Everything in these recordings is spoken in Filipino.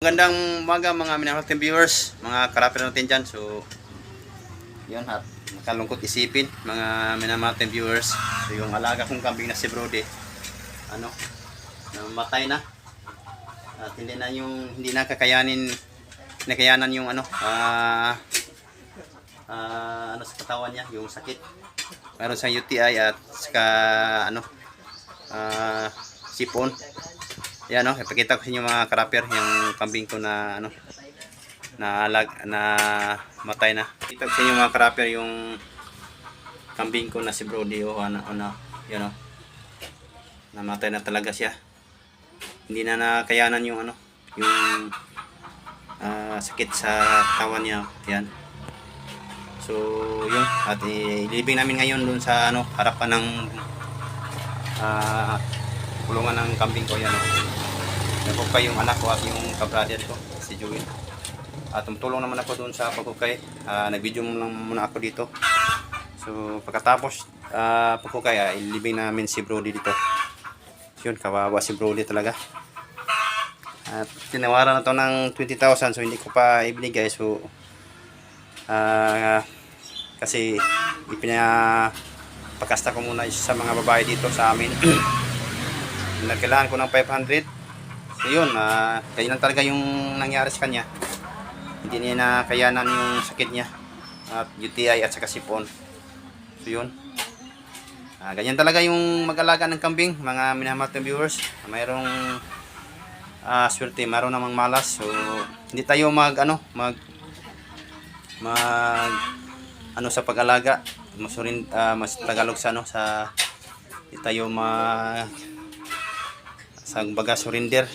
Magandang umaga mga minamahal natin viewers, mga karapir natin dyan. So, yun at makalungkot isipin mga minamahal natin viewers. So, yung alaga kong kambing na si Brody, ano, namatay na. At hindi na yung, hindi na kakayanin, nakayanan yung ano, ah, ah, ano sa katawan niya, yung sakit. Meron siyang UTI at saka, ano, ah, sipon. Yan no, ipakita ko sa inyo mga karaper yung kambing ko na ano na lag na matay na. Ipakita ko sa inyo mga karaper yung kambing ko na si Brody o ano, ano yan no. Namatay na talaga siya. Hindi na nakayanan yung ano, yung ah, sakit sa katawan niya. Yan. So, yun. At ilibing namin ngayon dun sa ano, harapan ng ah, kulungan ng kambing ko yan. Oh. Nagkukay yung anak ko at yung kabrader ko, si Joey. At tumutulong naman ako doon sa pagkukay. Uh, Nag-video muna ako dito. So pagkatapos uh, pagkukay, uh, ilibing namin si Brody dito. Yun, kawawa si Brody talaga. At tinawaran na to ng 20,000 so hindi ko pa ibinigay. So ah, kasi ipinapakasta ko muna sa mga babae dito sa amin. Nagkailangan ko ng 500 So yun, ah, ganyan lang talaga yung nangyari sa kanya. Hindi niya nakayanan yung sakit niya. At UTI at saka sipon. So yun. Ah, ganyan talaga yung mag-alaga ng kambing, mga minamahal viewers. Mayroong ah, swerte, mayroon namang malas. So hindi tayo mag ano, mag mag ano sa pag-alaga. Mas rin ah, mas Tagalog sa ano sa hindi tayo mag sa baga surrender.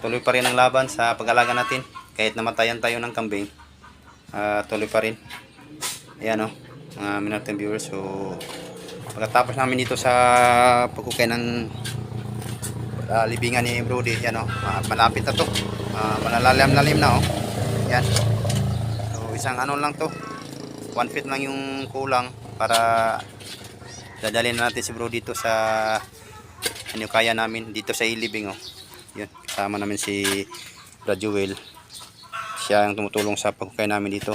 Tuloy pa rin ang laban sa pag-alaga natin. Kahit namatayan tayo ng kambing ah, tuloy pa rin. Ayan o mga minutong viewers. So pagkatapos namin dito sa pagkukay ng ah, libingan ni Brody yan o ah, malapit na to. Uh, malalalim-lalim na o yan so isang ano lang to. 1 feet lang yung kulang para dadalhin natin si Brody dito sa ano kaya namin dito sa ilibing oh. Yun, kasama namin si Rajuel. Siya ang tumutulong sa pagkukay namin dito.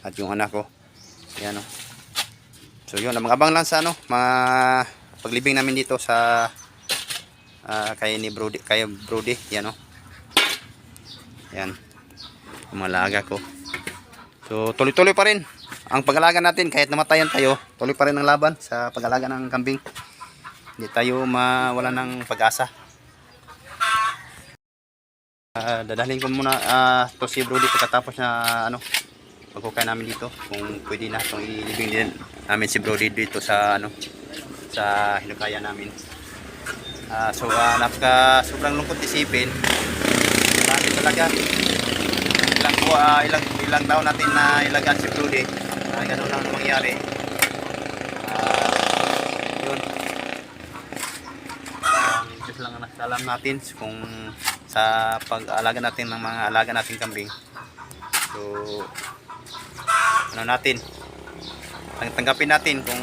At yung anak ko. Yan oh. So yun, abang lang sa ano, mga paglibing namin dito sa ah, kay ni Brody, kay Brody, yan oh. Yan. Umalaga ko. So tuloy-tuloy pa rin ang pag-alaga natin kahit namatayan tayo, tuloy pa rin ang laban sa pag-alaga ng kambing hindi tayo mawala ng pag-asa. Uh, dadalhin ko muna uh, to si Brody pagkatapos na ano pagkukay namin dito. Kung pwede na itong ilibing din namin si Brody dito sa ano sa hinukaya namin. Uh, so uh, napaka sobrang lungkot isipin. Marami talaga. Ilang, uh, ilang, ilang taon natin na ilagan si Brody. Uh, ganun ang mangyari uh, yun ang Diyos lang ang nakasalam natin kung sa pag-alaga natin ng mga alaga nating kambing. So ano natin? Tang- tanggapin natin kung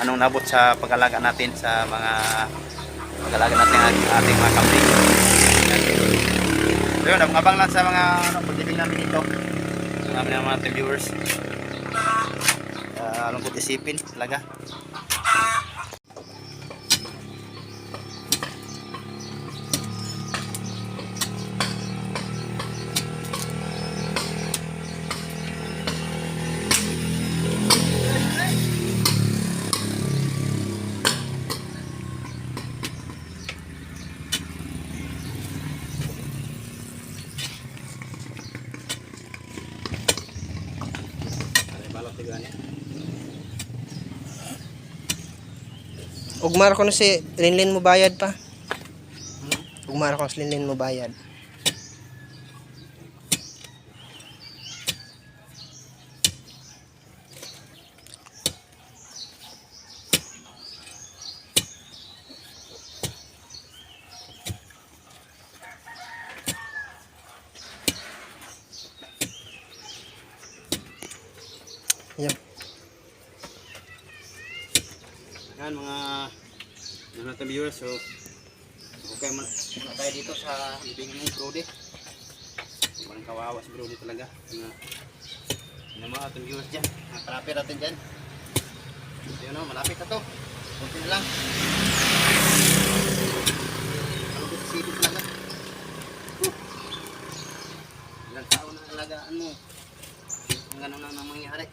anong nabot sa pag-alaga natin sa mga pag-alaga natin ng ating mga kambing. So yun abang lang sa mga ano, pagdibig namin dito. Sa namin ng mga ating viewers. Uh, lungkot isipin talaga Ugmar ko na si Linlin mo bayad pa. Ugmar ko si Linlin mo bayad. Yan mga mga natin viewers so okay man Muna tayo dito sa libing ng Brody. Walang kawawa si Brody talaga. Ano, ano mga ating viewers dyan. Mga kalapit natin dyan. So, yun o, malapit na to. Kunti na lang. Malapit sa city talaga. Ilang taon na alagaan mo. Ang ganun na nang mangyari.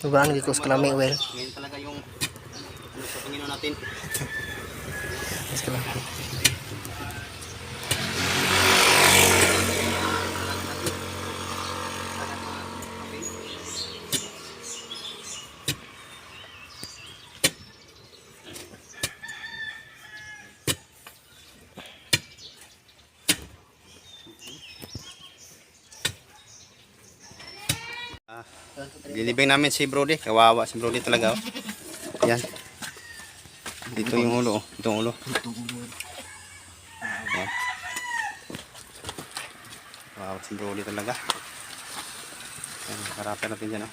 Sobrang gikos ko namin well. Ngayon talaga yung ano sa Panginoon natin. Ka lang. Ah, Dilibing namin si Brody. Kawawa si Brody talaga. Oh. Yan. Dito yung ulo. Oh. Ito yung ulo. Yan. Kawawa si Brody talaga. Yan. Karapin natin dyan. Oh.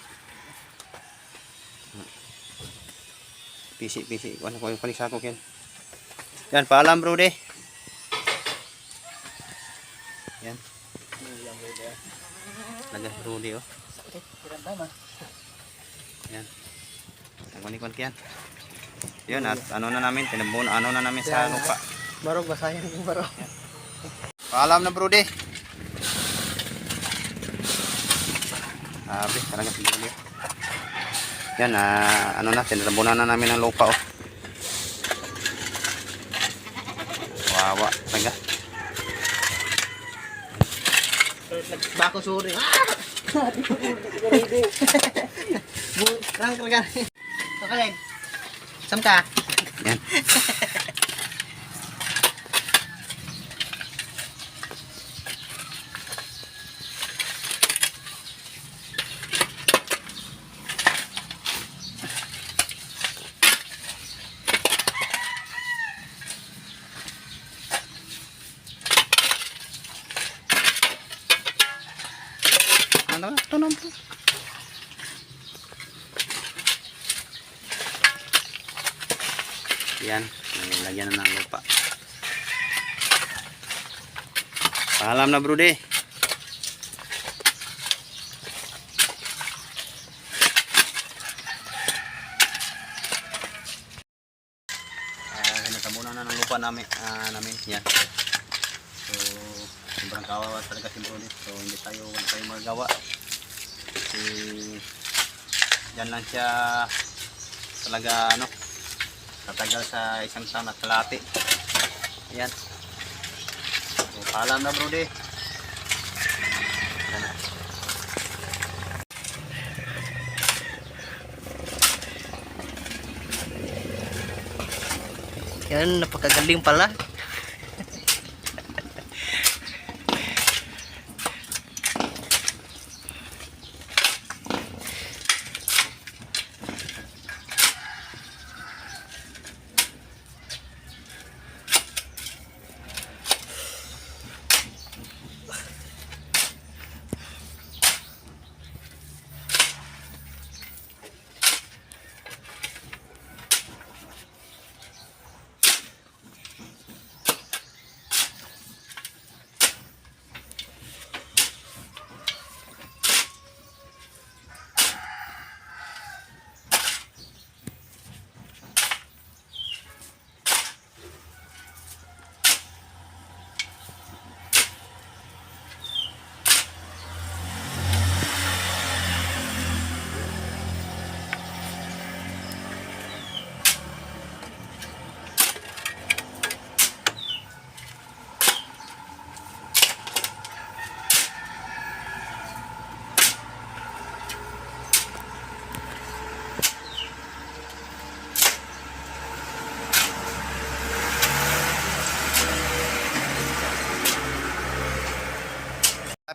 Pisi, pisi. Ano ko yung paligsa ko, Ken? Yan, paalam, Brody. Yan. Lagas Brody, oh. Yan. Nagkunikon yan. Yun, at ano na namin, tinabon, ano na namin sa lupa. Barog, basahin yung barog. Paalam na, Brody. Sabi, talaga si Brody. Yan, ah, ano na, tinabunan na namin ang lupa, oh. Wawa, talaga. Bako suri. Rang talaga. Okay. Sam ka? Yan. Ano? Yan, lagyan na ng lupa. Paalam. Ah, na ng lupa namin, ah, namin. Yan. So, sobrang kawawa talaga si Brody. So, hindi tayo, wala tayong magagawa. Kasi, yan lang siya talaga, ano, tatagal sa isang taon at kalati. Ayan. So, paalam na brody. Ayan na. Yan, napakagaling pala.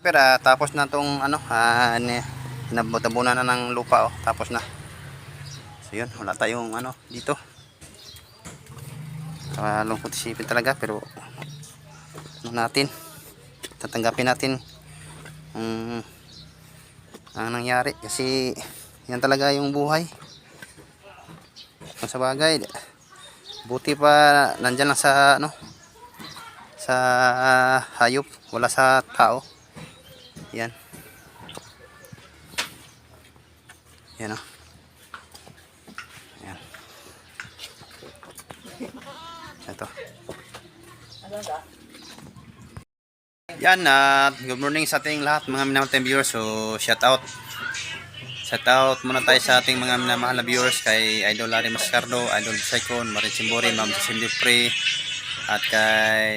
Ah, tapos na tong ano, ah, nabutabunan na ng lupa oh, tapos na. So yun, wala tayong ano dito. Ah, lungkot isipin talaga pero ano natin, tatanggapin natin ang ang nangyari kasi yan talaga yung buhay. Kung sa bagay, buti pa nandyan lang sa ano, sa ah, hayop, wala sa tao. Yan. Yan o. Yan. Ito. Yan, at good morning sa ating lahat mga minamahal viewers. So, shout out. Shout out muna tayo sa ating mga minamahal na viewers kay Idol Larry Mascardo, Idol Saikon, Marin Simbori, Ma'am Jocelyn Dupre, at kay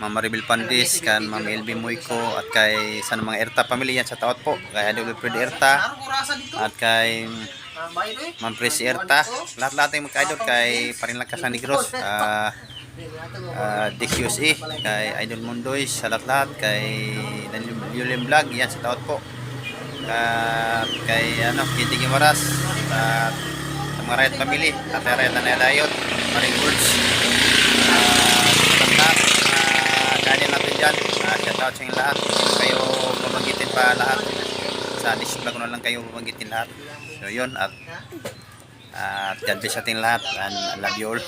Ma'am Maribel Pandis, kay Ma'am LB Moyko, at kay sa mga Erta pamilya, shout out po, kay Idol Wilfred Erta, at kay Ma'am Presi Erta, lahat-lahat yung magka-idol. Kay Parinlakas na Negros, ah, uh, DQSA, kay Idol Mondoy, sa lahat-lahat, kay Julian Vlog, yan, shout out po. At kay ano, Kitty Gimaras, at sa mga Riot Family, at Riot na Layot, Maring Woods, dyan uh, ah, shout out sa inyo lahat. Hindi kayo pabanggitin pa lahat. Sa next vlog ko na lang kayo pabanggitin lahat. So yun at uh, God bless ating lahat. And I love you all.